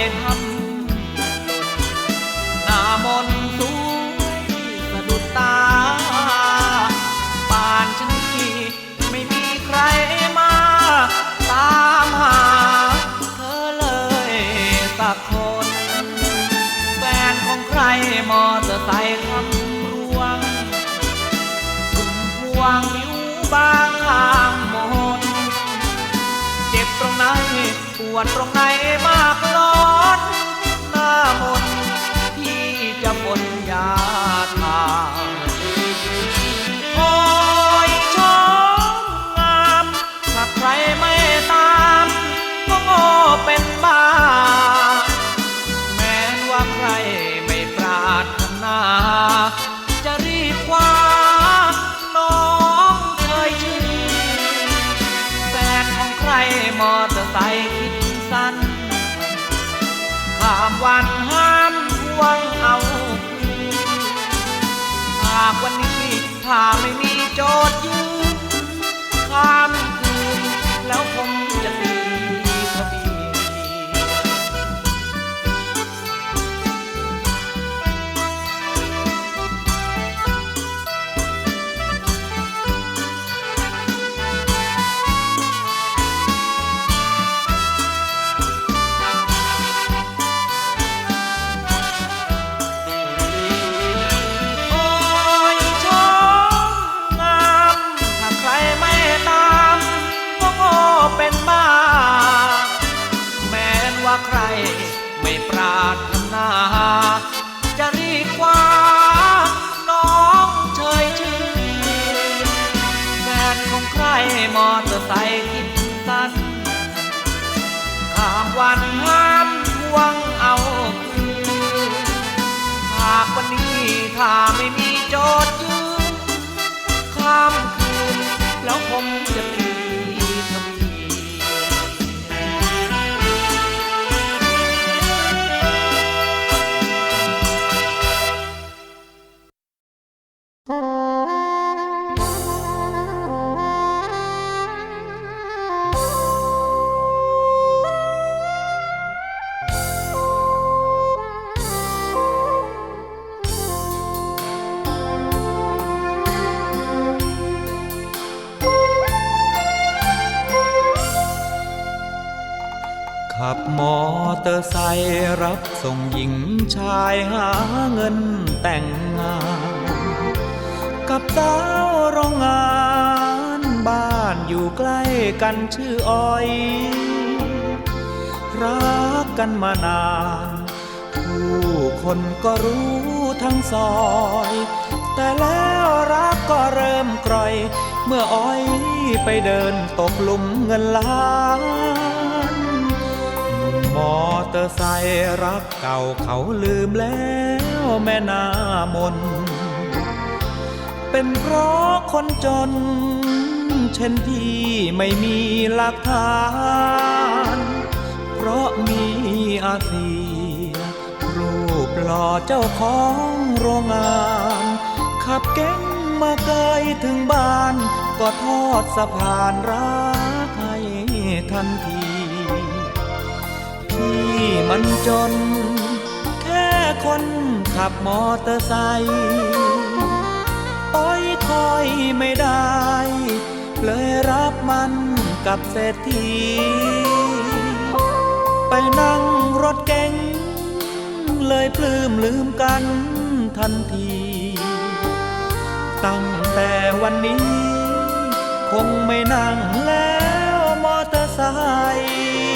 ค์ทำหน้ามนสวยสะดุดตาป่านชะนีไม่มีใครมา ตามหาเธอเลยสักคนแฟนของใครมอเตอร์ไซค์คำรวงคุณพวงผิวบางข้างมดเจ็บตรงไหนปวดตรงไหนมา อนามวันห้ามทวงเอาคืนหากวันนี้ถ้าไม่มีโจทย์ยืน ขับมอเตอร์ไซค์รับส่งหญิงชายหาเงินแต่งงาน กับสาวโรงงานบ้านอยู่ใกล้กันชื่ออ้อย รักกันมานาน ผู้คนก็รู้ทั้งซอย แต่แล้วรักก็เริ่มกร่อย เมื่ออ้อยไปเดินตกหลุมเงินล้าน มอเตอร์ไซค์รักเก่าเขาลืมแล้วแม่นามน เป็นเพราะคนจน เช่นที่ไม่มีหลักฐาน เพราะมีอาเซียรูปหล่อเจ้าของโรงงาน ขับเก๋งมาไกลถึงบ้าน ก็ทอดสะพานรักให้ทันที ที่มันจน แค่คนขับมอเตอร์ไซค์อ้อยคอยไม่ได้ เลยรับมันกับเศรษฐี ไปนั่งรถเก๋งเลยปลื้มลืมกันทันที ตั้งแต่วันนี้ คงไม่นั่งแล้วมอเตอร์ไซค์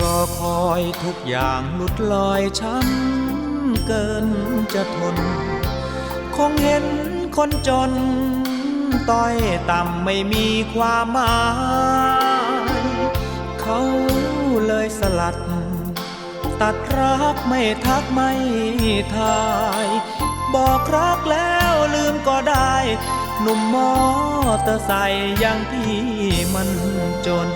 รอคอยทุกอย่างหลุดลอยช้ำเกินจะทน คงเห็นคนจน ต้อยต่ำไม่มีความหมาย เขาเลยสลัด ตัดรักไม่ทักไม่ทาย บอกรักแล้วลืมก็ได้ หนุ่มมอเตอร์ไซค์ย่างพี่มันจน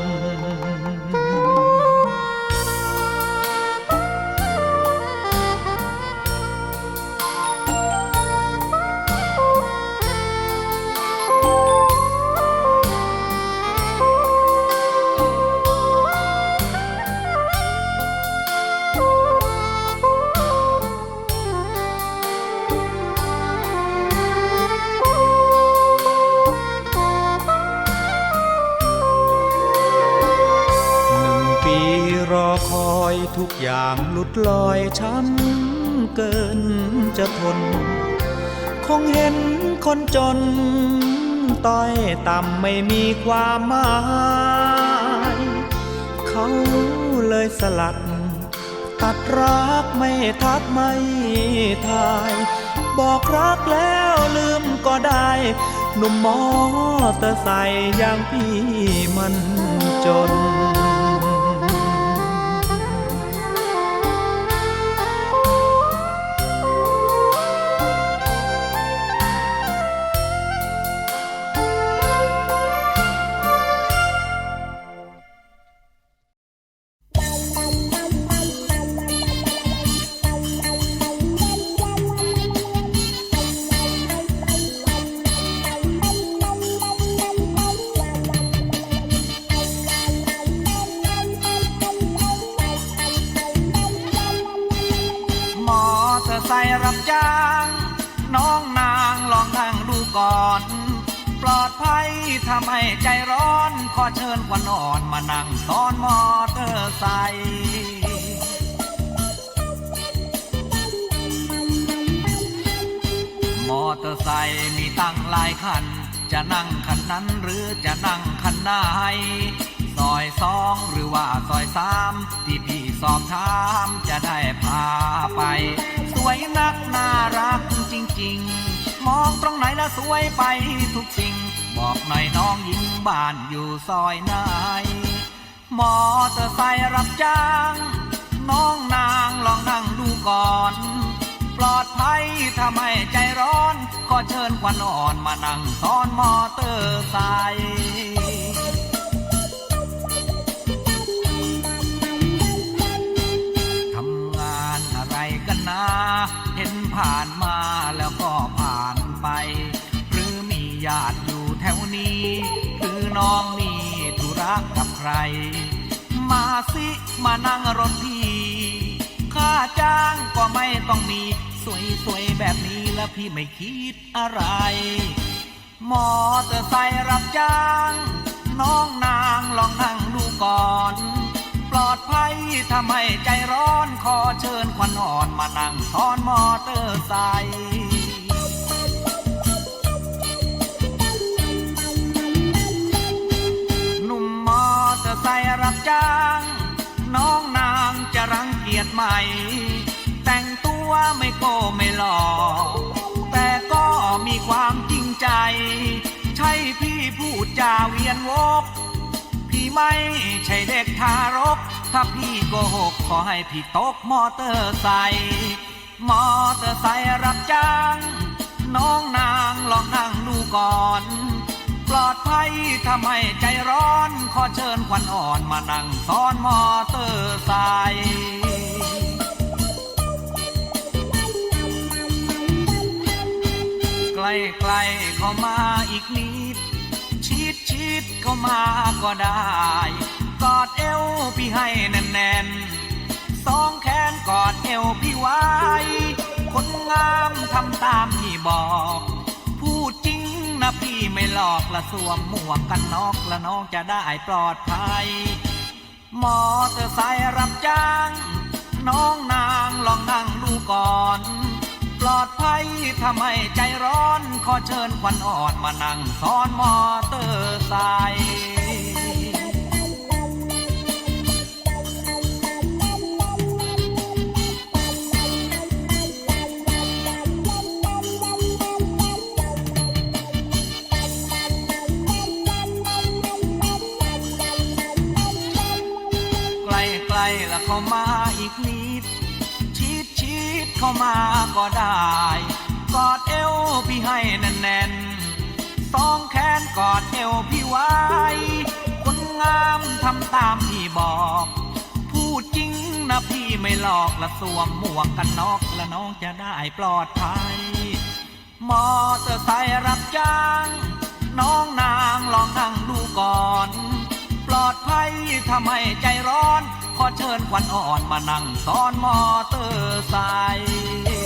หลุดลอยช้ำเกินจะทน คงเห็นคนจน ต้อยต่ำไม่มีความหมาย เขาเลยสลัด ตัดรักไม่ทักไม่ทาย บอกรักแล้วลืมก็ได้หนุ่มมอเตอร์ไซค์อย่างพี่มันจน รับจ้าง น้องนางลองนั่งดูก่อน ปลอดภัยทำให้ใจร้อน ขอเชิญว่านอนมานั่งซ้อนมอเตอร์ไซค์มอเตอร์ไซค์มีตั้งหลายคัน จะนั่งคันนั้นหรือจะนั่งคันไหนซอยสองหรือว่าซอยสามที่พี่สอบถามจะได้พาไป วยนักน่ารักจริง ๆ มองตรงไหนแล้วสวยไปทุกสิ่ง บอกหน่อยน้องหญิงบ้านอยู่ซอยไหนมอเตอร์ไซค์รับจ้าง น้องนางลองนั่งดูก่อน ปลอดภัยถ้าไม่ใจร้อน ขอเชิญควันอ่อนมานั่งซ้อนมอเตอร์ไซค์ ร มาสิมานั่งรถพี่ ค่าจ้างก็ไม่ต้องมี สวยๆ แบบนี้แล้วพี่ไม่คิดอะไร มอเตอร์ไซค์รับจ้าง น้องนางลองนั่งดูก่อน ปลอดภัยถ้าไมใจร้อนขอเชิญควันอ่อนมานั่งซ้อนมอเตอร์ไซค์ รังเกียจไหมแต่งตัวไม่โก้ไม่หล่อ แต่ก็มีความจริงใจ ใช่พี่พูดจาเวียนวก พี่ไม่ใช่เด็กทารก ถ้าพี่โกหกขอให้พี่ตกมอเตอร์ไซค์มอเตอร์ไซค์รับจ้าง น้องนางลองนั่งดูก่อนปลอดภัยถ้าไม่ใจร้อน ขอเชิญควันอ่อนมานั่งซ้อนมอเตอร์ไซค์ ใกล้ๆเข้ามาอีกนิด ชิดชิดๆเข้ามาก็ได้ กอดเอวพี่ให้แน่นๆสองแขนกอดเอวพี่ไว้ คนงามทำตามที่บอก พูดจริงนะพี่ไม่หลอกละสวมหมวกกันน็อกละน้องจะได้ปลอดภัย มอเตอร์ไซค์รับจ้าง น้องนางลองนั่งดูก่อน ลอดภัยถ้าไม่ใจร้อน ขอเชิญควันอ่อนมานั่งซ้อนมอเตอร์ไซค์ใกล้ๆแล้วเขามา เข้ามาก็ได้ กอดเอวพี่ให้แน่นๆสองแขนกอดเอวพี่ไว้ คนงามทำตามที่บอก พูดจริงนะพี่ไม่หลอกละสวมหมวกกันน็อกและน้องจะได้ปลอดภัย มอเตอร์ไซค์รับจ้าง น้องนางลองนั่งดูก่อน ปลอดภัยถ้าไม่ใจร้อน ขอเชิญวันอ่อนมานั่งซ้อนมอเตอร์ไซค์